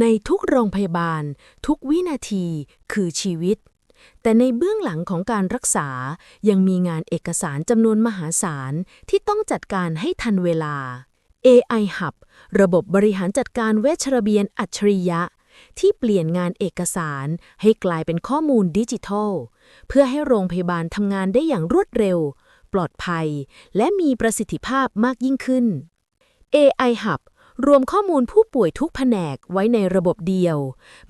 ในทุกโรงพยาบาล ทุกวินาทีคือชีวิต แต่ในเบื้องหลังของการรักษายังมีงานเอกสารจำนวนมหาศาลที่ต้องจัดการให้ทันเวลา AI Hub ระบบบริหารจัดการเวชระเบียนอัจฉริยะ ที่เปลี่ยนงานเอกสารให้กลายเป็นข้อมูลดิจิทัล เพื่อให้โรงพยาบาลทำงานได้อย่างรวดเร็ว ปลอดภัย และมีประสิทธิภาพมากยิ่งขึ้น AI Hub รวมข้อมูลผู้ป่วยทุกแผนกไว้ในระบบเดียว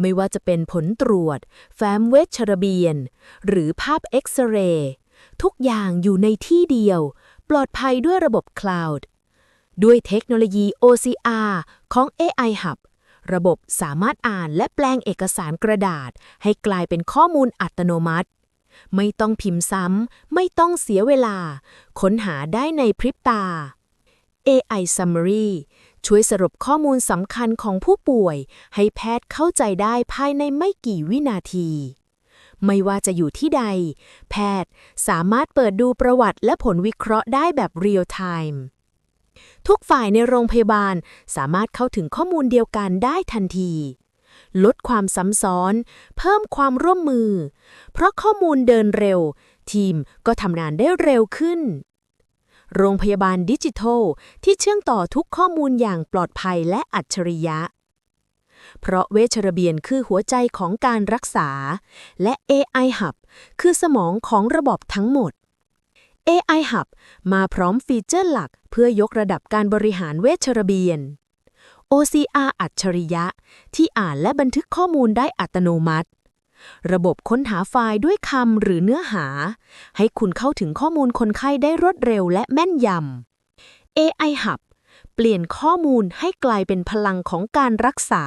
ไม่ว่าจะเป็นผลตรวจ แฟ้มเวชระเบียน หรือภาพเอ็กซเรย์ทุกอย่างอยู่ในที่เดียว ปลอดภัยด้วยระบบคลาวด์ด้วยเทคโนโลยี OCR ของ AI Hub ระบบสามารถอ่านและแปลงเอกสารกระดาษ ให้กลายเป็นข้อมูลอัตโนมัติ ไม่ต้องพิมพ์ซ้ำ ไม่ต้องเสียเวลา ค้นหาได้ในพริบตา AI Summary ช่วยสรุปข้อมูลสำคัญของผู้ป่วย ให้แพทย์เข้าใจได้ภายในไม่กี่วินาที ไม่ว่าจะอยู่ที่ใด แพทย์สามารถเปิดดูประวัติและผลวิเคราะห์ได้แบบเรียลไทม์ทุกฝ่ายในโรงพยาบาลสามารถเข้าถึงข้อมูลเดียวกันได้ทันที ลดความซ้ำซ้อน เพิ่มความร่วมมือ เพราะข้อมูลเดินเร็ว ทีมก็ทำงานได้เร็วขึ้น โรงพยาบาลดิจิทัล ที่เชื่อมต่อทุกข้อมูลอย่างปลอดภัยและอัจฉริยะ เพราะเวชระเบียนคือหัวใจของการรักษา และ AI Hub คือสมองของระบบทั้งหมด AI Hub มาพร้อมฟีเจอร์หลักเพื่อยกระดับการบริหารเวชระเบียน OCR อัจฉริยะ ที่อ่านและบันทึกข้อมูลได้อัตโนมัติ ระบบค้นหาไฟล์ด้วยคำหรือเนื้อหา ให้คุณเข้าถึงข้อมูลคนไข้ได้รวดเร็วและแม่นยำ AI Hub เปลี่ยนข้อมูลให้กลายเป็นพลังของการรักษา